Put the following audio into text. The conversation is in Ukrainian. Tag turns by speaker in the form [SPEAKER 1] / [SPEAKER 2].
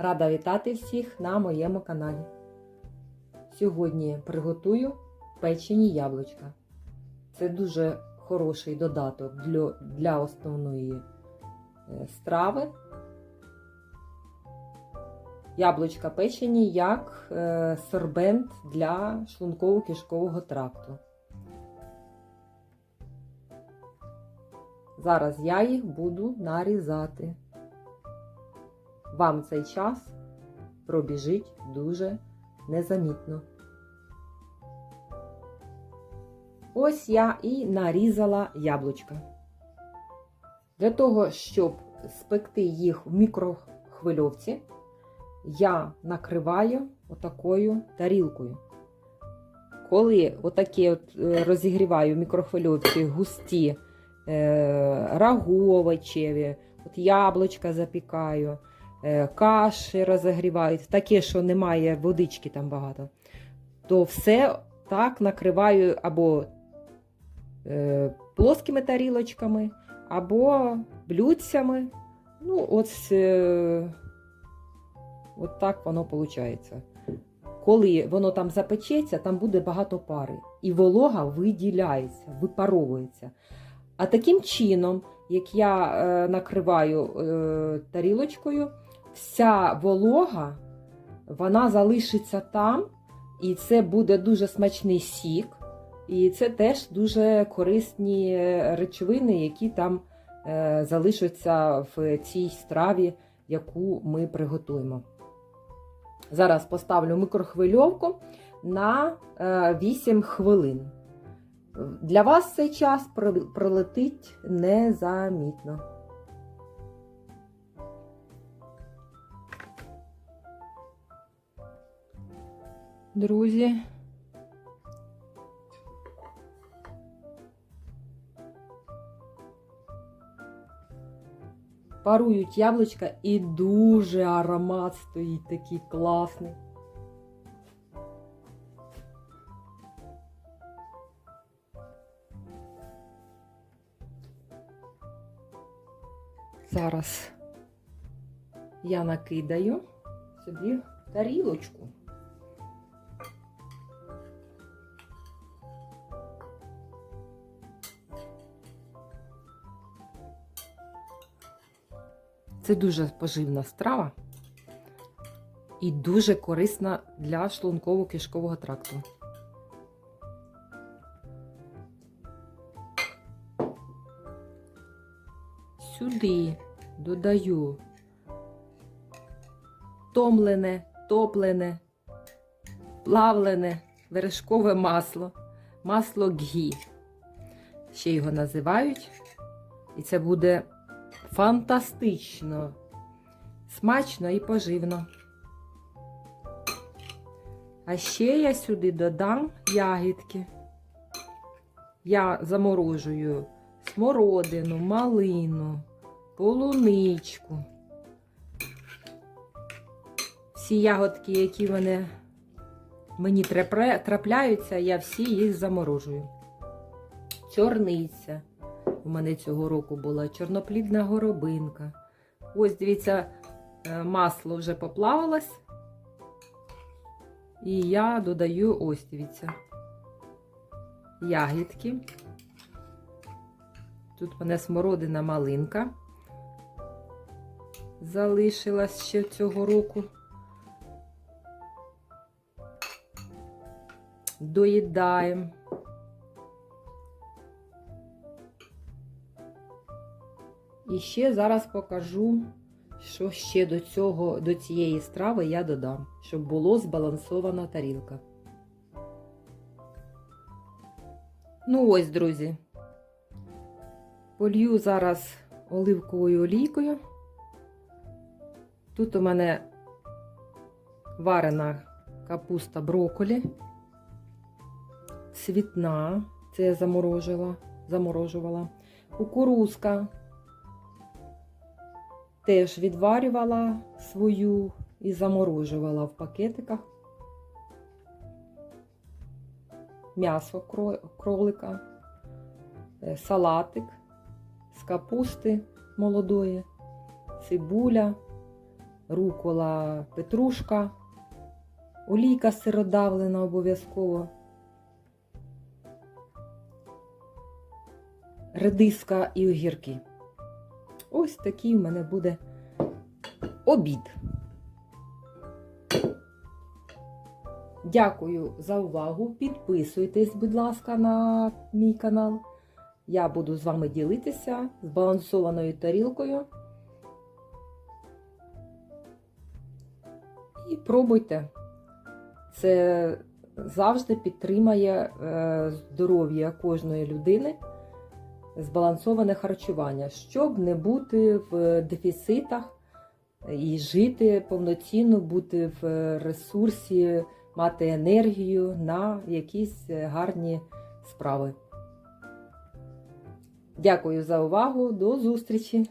[SPEAKER 1] Рада вітати всіх на моєму каналі. Сьогодні приготую печені яблучка. Це дуже хороший додаток для, основної е, страви. Яблучка печені як е, сорбент для шлунково-кишкового тракту. Зараз я їх буду нарізати. Вам цей час пробіжить дуже незамітно. Ось я і нарізала яблучка. Для того, щоб спекти їх в мікрохвильовці, я накриваю отакою тарілкою. Коли отакі от е, розігріваю мікрохвильовці густі е, рагу овочеві, от яблучка запікаю, каші розігріваю, таке, що немає водички там багато, то все так накриваю або е, плоскими тарілочками, або блюдцями. Ну, ось, е, от так воно виходить. Коли воно там запечеться, там буде багато пари. І волога виділяється, випаровується. А таким чином, як я е, накриваю е, тарілочкою, вся волога вона залишиться там, і це буде дуже смачний сік. І це теж дуже корисні речовини, які там е, залишаться в цій страві, яку ми приготуємо. Зараз поставлю микрохвильовку на е, 8 хвилин. Для вас цей час пролетить незамітно. Друзі, парують яблучка і дуже аромат стоїть такий класний. Зараз я накидаю собі в тарілочку. Це дуже поживна страва і дуже корисна для шлунково-кишкового тракту. Сюди додаю томлене, топлене, плавлене вершкове масло, масло ґі. Ще його називають. І це буде фантастично, смачно і поживно. А ще я сюди додам ягідки. Я заморожую смородину, малину, полуничку. Всі ягодки, які вони мені трапляються, я всі їх заморожую. Чорниця. У мене цього року була чорноплідна горобинка. Ось, дивіться, е, масло вже поплавилось. І я додаю, ось, дивіться, ягідки. Тут в мене смородина малинка. Залишилась ще цього року. Доїдаємо. І ще зараз покажу, що ще до цього, до цієї страви я додам, щоб було збалансована тарілка. Ну ось, друзі. Полью зараз оливковою олійкою. Тут у мене варена капуста брокколі, цвітна, це я заморожила, заморожувала, кукурузка. Теж відварювала свою і заморожувала в пакетиках. М'ясо кролика, е, салатик з капусти молодої, цибуля, рукола, петрушка, олійка сиродавлена обов'язково. редиска і огірки. Ось такий в мене буде обід. Дякую за увагу. Підписуйтесь, будь ласка, на мій канал. Я буду з вами ділитися збалансованою тарілкою. І пробуйте. Це завжди підтримає е, здоров'я кожної людини збалансоване харчування, щоб не бути в дефіцитах і жити повноцінно, бути в ресурсі, мати енергію на якісь гарні справи. Дякую за увагу, до зустрічі!